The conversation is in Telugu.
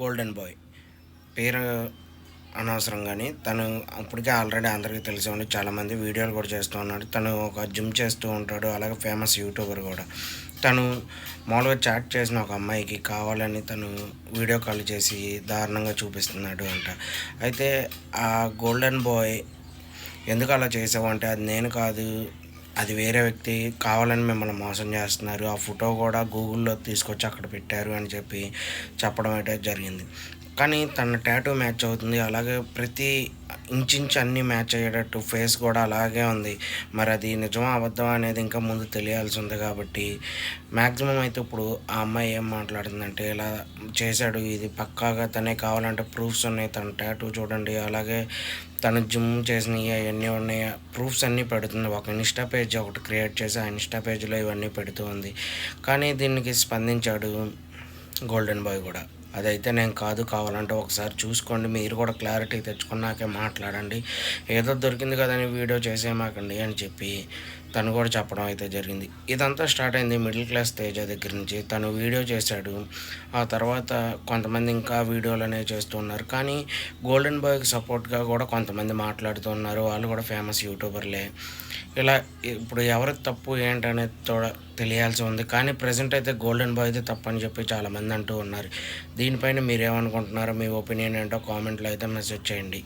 గోల్డెన్ బాయ్ పేరు అనవసరం కానీ తను అప్పటికే ఆల్రెడీ అందరికీ తెలిసి ఉండి చాలామంది వీడియోలు కూడా చేస్తూ ఉన్నాడు. తను ఒక జిమ్ చేస్తూ ఉంటాడు. అలాగే ఫేమస్ యూట్యూబర్ కూడా. తను మామూలుగా చాట్ చేసిన ఒక అమ్మాయికి కావాలని తను వీడియో కాల్ చేసి దారుణంగా చూపిస్తున్నాడు అంట. అయితే ఆ గోల్డెన్ బాయ్ ఎందుకు అలా చేసావు అంటే అది నేను కాదు అది వేరే వ్యక్తి కావాలని మిమ్మల్ని మోసం చేస్తున్నారు. ఆ ఫోటో కూడా గూగుల్లో తీసుకొచ్చి అక్కడ పెట్టారు అని చెప్పి చెప్పడం అయితే జరిగింది. కానీ తన టాటూ మ్యాచ్ అవుతుంది. అలాగే ప్రతి ఇంచించు అన్ని మ్యాచ్ అయ్యేటట్టు ఫేస్ కూడా అలాగే ఉంది. మరి అది నిజమా అబద్ధం అనేది ఇంకా ముందు తెలియాల్సి ఉంది కాబట్టి మ్యాక్సిమం అయితే ఇప్పుడు ఆ అమ్మాయి ఏం మాట్లాడుతుందంటే ఇలా చేశాడు ఇది పక్కాగా తనే కావాలంటే ప్రూఫ్స్ ఉన్నాయి తన టాటూ చూడండి. అలాగే తను జిమ్ చేసినవి అవన్నీ ఉన్నాయి ప్రూఫ్స్ అన్నీ పెడుతుంది. ఒక ఇన్స్టా పేజ్ ఒకటి క్రియేట్ చేసి ఆ ఇన్స్టా పేజ్లో ఇవన్నీ పెడుతూ ఉంది. కానీ దీనికి స్పందించాడు గోల్డెన్ బాయ్ కూడా. అదైతే నేను కాదు కావాలంటే ఒకసారి చూసుకోండి. మీరు కూడా క్లారిటీ తెచ్చుకున్నాకే మాట్లాడండి. ఏదో దొరికింది కదని వీడియో చేసేమాకండి అని చెప్పి తను కూడా చెప్పడం అయితే జరిగింది. ఇదంతా స్టార్ట్ అయింది మిడిల్ క్లాస్ తేజ దగ్గర నుంచి. తను వీడియో చేశాడు. ఆ తర్వాత కొంతమంది ఇంకా వీడియోలు అనేవి చేస్తున్నారు కానీ గోల్డెన్ బాయ్కి సపోర్ట్గా కూడా కొంతమంది మాట్లాడుతున్నారు వాళ్ళు కూడా ఫేమస్ యూట్యూబర్లే. ఇలా ఇప్పుడు ఎవరి తప్పు ఏంటనేది కూడా తెలియాల్సి ఉంది. కానీ ప్రజెంట్ అయితే గోల్డెన్ బాయ్ అయితే తప్పని చెప్పి చాలామంది అంటూ ఉన్నారు. దీనిపైన మీరేమనుకుంటున్నారో మీ ఒపీనియన్ ఏంటో కామెంట్లో అయితే మెసేజ్ చేయండి.